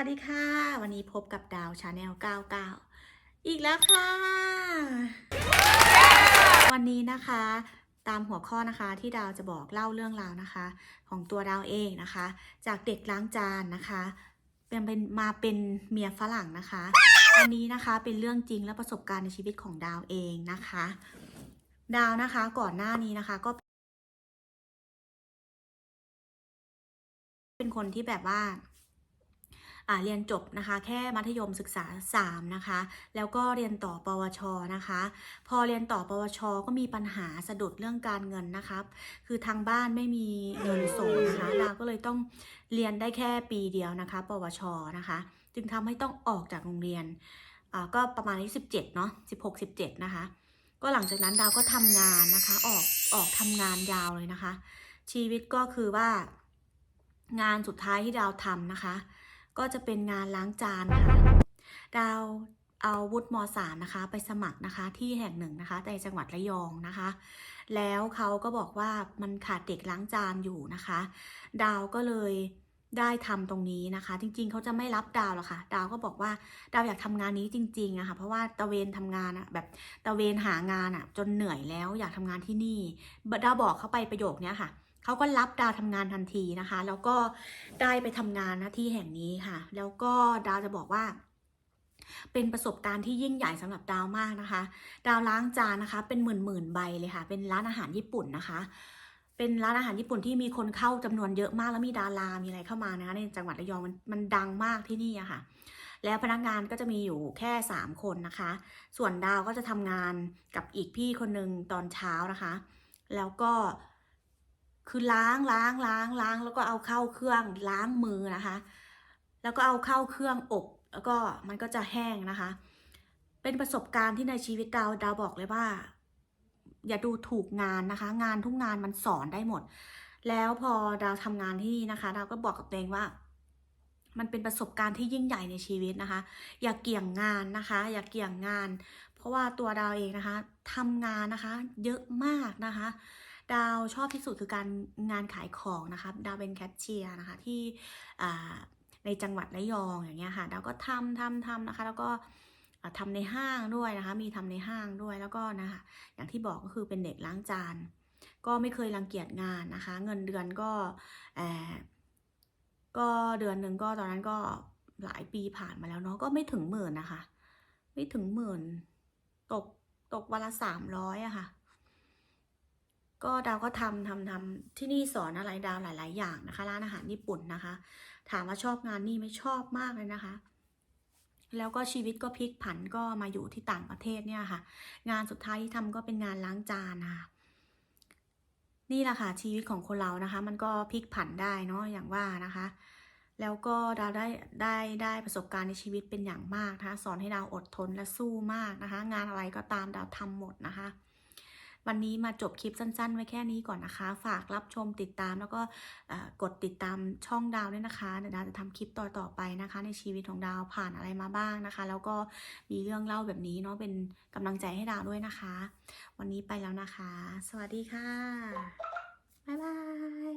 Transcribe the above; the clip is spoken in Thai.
วัสดีค่ะ วันนี้พบกับดาวชาแนล 99 อีกแล้วค่ะ วันนี้นะคะ ตามหัวข้อนะคะที่ดาวจะบอกเล่าเรื่องราวนะคะ ของตัวดาวเองนะคะ จากเด็กล้างจานนะคะเป็นเป็นมาเป็นเมียฝรั่งนะคะ อันนี้นะคะเป็นเรื่องจริงและประสบการณ์ในชีวิตของดาวเองนะคะ ดาวนะคะก่อนหน้านี้นะคะก็เป็นคนที่แบบว่าอ่า เรียนจบนะคะ แค่มัธยมศึกษา 3 นะคะ แล้วก็เรียนต่อปวชนะคะ พอเรียนต่อปวชก็มีปัญหาสะดุดเรื่องการเงินนะครับ คือทางบ้านไม่มีเงินส่งนะคะเราก็เลยต้องเรียนได้แค่ปีเดียวนะคะ ปวชนะคะ จึงทำให้ต้องออกจากโรงเรียนก็ประมาณอายุ17เนาะ16 17 นะคะ ก็หลังจากนั้นดาวก็ทำงานนะคะ ออกออกทำงานยาวเลยนะคะ ชีวิตก็คือว่างานสุดท้ายที่ดาวทำนะคะ ก็จะเป็นงานล้างจานนะคะดาวเอาวุฒิมสามนะคะ ไปสมัครนะคะที่แห่งหนึ่งนะคะในจังหวัดระยองนะคะ แล้วเขาก็บอกว่ามันขาดเด็กล้างจานอยู่นะคะ ดาวก็เลยได้ทำตรงนี้นะคะ จริงๆ เขาจะไม่รับดาวหรอกค่ะ ดาวก็บอกว่าดาวอยากทำงานนี้จริงๆอะค่ะ เพราะว่าตะเวนทำงานอะแบบตะเวนหางานอะจนเหนื่อยแล้วอยากทำงานที่นี่ดาวบอกเขาไปประโยคเนี้ยค่ะ เขาก็รับดาวทำงานทันทีนะคะ แล้วก็ได้ไปทำงานหน้าที่แห่งนี้ค่ะ แล้วก็ดาวจะบอกว่าเป็นประสบการณ์ที่ยิ่งใหญ่สำหรับดาวมากนะคะ ดาวล้างจานนะคะ เป็นหมื่นหมื่นใบเลยค่ะ เป็นร้านอาหารญี่ปุ่นนะคะ เป็นร้านอาหารญี่ปุ่นที่มีคนเข้าจำนวนเยอะมากแล้วมีดารา มีอะไรเข้ามานะคะในจังหวัดระยองมันมันดังมากที่นี่อะค่ะ แล้วพนักงานก็จะมีอยู่แค่ 3 คนนะคะ ส่วนดาวก็จะทำงานกับอีกพี่คนหนึ่งตอนเช้านะคะ แล้วก็ คือล้างล้างล้างล้าง แล้วก็เอาเข้าเครื่องล้างมือนะคะ แล้วก็เอาเข้าเครื่องอบ แล้วก็มันก็จะแห้งนะคะ เป็นประสบการณ์ที่ในชีวิตดาวดาวบอกเลยว่า อย่าดูถูกงานนะคะ งานทุกงานมันสอนได้หมด แล้วพอดาวทำงานที่นี่นะคะดาวก็บอกกับตัวเองว่า มันเป็นประสบการณ์ที่ยิ่งใหญ่ในชีวิตนะคะ อย่าเกี่ยงงานนะคะ อย่าเกี่ยงงาน เพราะว่าตัวดาวเองนะคะทำงานนะคะ เยอะมากนะคะ ดาวชอบที่สุดคือการงานขายของนะคะดาวเป็นแคชเชียร์นะคะที่ในจังหวัดระยองอย่างเงี้ยค่ะ ดาวก็ทำทำทำนะคะ แล้วก็ทำในห้างด้วยนะคะ มีทำในห้างด้วยแล้วก็นะคะอย่างที่บอกก็คือเป็นเด็กล้างจาน ก็ไม่เคยรังเกียจงานนะคะ เงินเดือนก็เออก็เดือนหนึ่งก็ตอนนั้นก็หลายปีผ่านมาแล้วเนาะก็ไม่ถึงหมื่นนะคะ ไม่ถึงหมื่น ตกตกวันละสามร้อยอะค่ะ ก็ดาวก็ทำทำทำที่นี่สอนอะไรดาวหลาย ๆ อย่างนะคะ ร้านอาหารญี่ปุ่นนะคะ ถามว่าชอบงานนี่ไหม่ชอบมากเลยนะคะ แล้วก็ชีวิตก็พลิกผันก็มาอยู่ที่ต่างประเทศเนี่ยค่ะ งานสุดท้ายที่ทำก็เป็นงานล้างจานนะคะนี่แหละค่ะชีวิตของคนเรานะคะ มันก็พลิกผันได้เนาะอย่างว่านะคะ แล้วก็ดาวได้ได้ได้ประสบการณ์ในชีวิตเป็นอย่างมากนะคะ สอนให้ดาวอดทนและสู้มากนะคะ งานอะไรก็ตามดาวทำหมดนะคะ วันนี้มาจบคลิปสั้น ๆ ไว้แค่นี้ก่อนนะคะ ฝากรับชมติดตามแล้วก็กดติดตามช่องดาวด้วยนะคะเดี๋ยวดาวจะทำคลิปต่อๆไปนะคะ ในชีวิตของดาวผ่านอะไรมาบ้างนะคะ แล้วก็มีเรื่องเล่าแบบนี้เนาะเป็นกำลังใจให้ดาวด้วยนะคะ วันนี้ไปแล้วนะคะ สวัสดีค่ะบ๊ายบาย